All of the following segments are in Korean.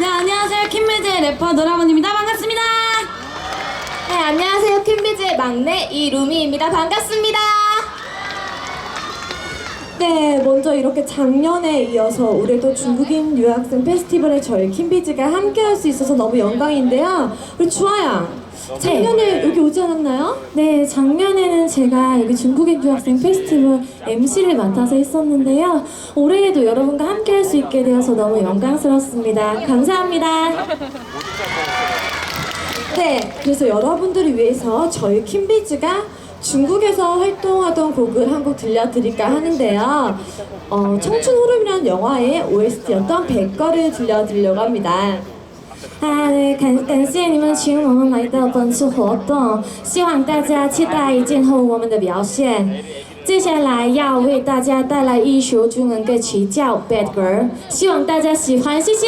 네, 안녕하세요. 퀸비즈의 래퍼 노라몬입니다. 반갑습니다. 네, 안녕하세요. 큐베즈의 막내 이루미입니다. 반갑습니다. 네, 먼저 이렇게 작년에 이어서 올해도 중국인 유학생 페스티벌에 저희 킴비즈가 함께 할 수 있어서 너무 영광인데요. 우리 주아야, 작년에 여기 오지 않았나요? 네, 작년에는 제가 여기 중국인 유학생 페스티벌 MC를 맡아서 했었는데요. 올해에도 여러분과 함께 할 수 있게 되어서 너무 영광스럽습니다. 감사합니다. 네, 그래서 여러분들을 위해서 저희 킴비즈가 중국에서 활동하던 곡을 한 곡 들려드릴까 하는데요. 어, 청춘 흐름이라는 영화의 OST였던 백거를 들려드리려고 합니다. 啊，对，感感谢你们请我们来到本次活动，希望大家期待今后我们的表现。接下来要为大家带来一首中文歌曲，叫《Bad Girl》，希望大家喜欢，谢谢。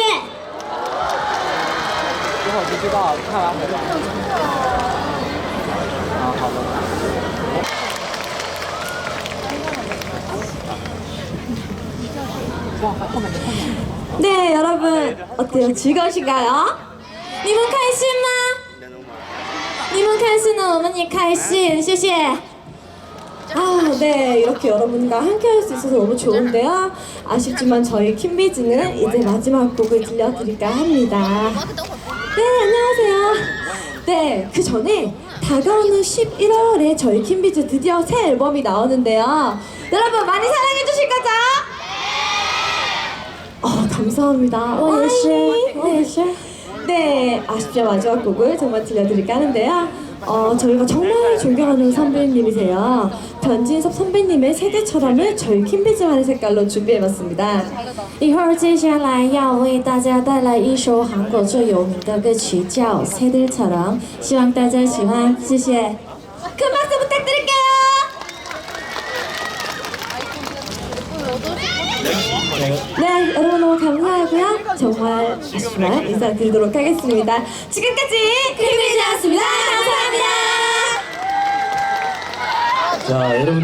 之后就知道看完回来。啊，好的。 네, 여러분 어때요? 즐거우신가요? 你们开心吗？你们开心呢，我们也开心，谢谢。 아, 네, 이렇게 여러분과 함께 할 수 있어서 너무 좋은데요. 아쉽지만 저희 킴비즈는 이제 마지막 곡을 들려드릴까 합니다. 네, 안녕하세요. 네, 그 전에 다가오는 11월에 저희 킴비즈 드디어 새 앨범이 나오는데요. 여러분 많이 사랑해 주실 거죠? 어, 감사합니다. 我也是，我也是。 네, 아쉽지만 마지막 곡을 정말 들려드릴까 하는데요. 어, 저희가 정말 존경하는 선배님이세요. 변진섭 선배님의 세대처럼을 저희 킴비즈만의 색깔로 준비해봤습니다. 一会儿接下来要为大家带来一首韩国最有名的歌曲，叫《새들처럼》，希望大家喜欢，谢谢。 큰 박 감사하고요. 정말 아쉽지만 인사드리도록 하겠습니다. 지금까지 킴비즈였습니다. 감사합니다. 자, 여러분들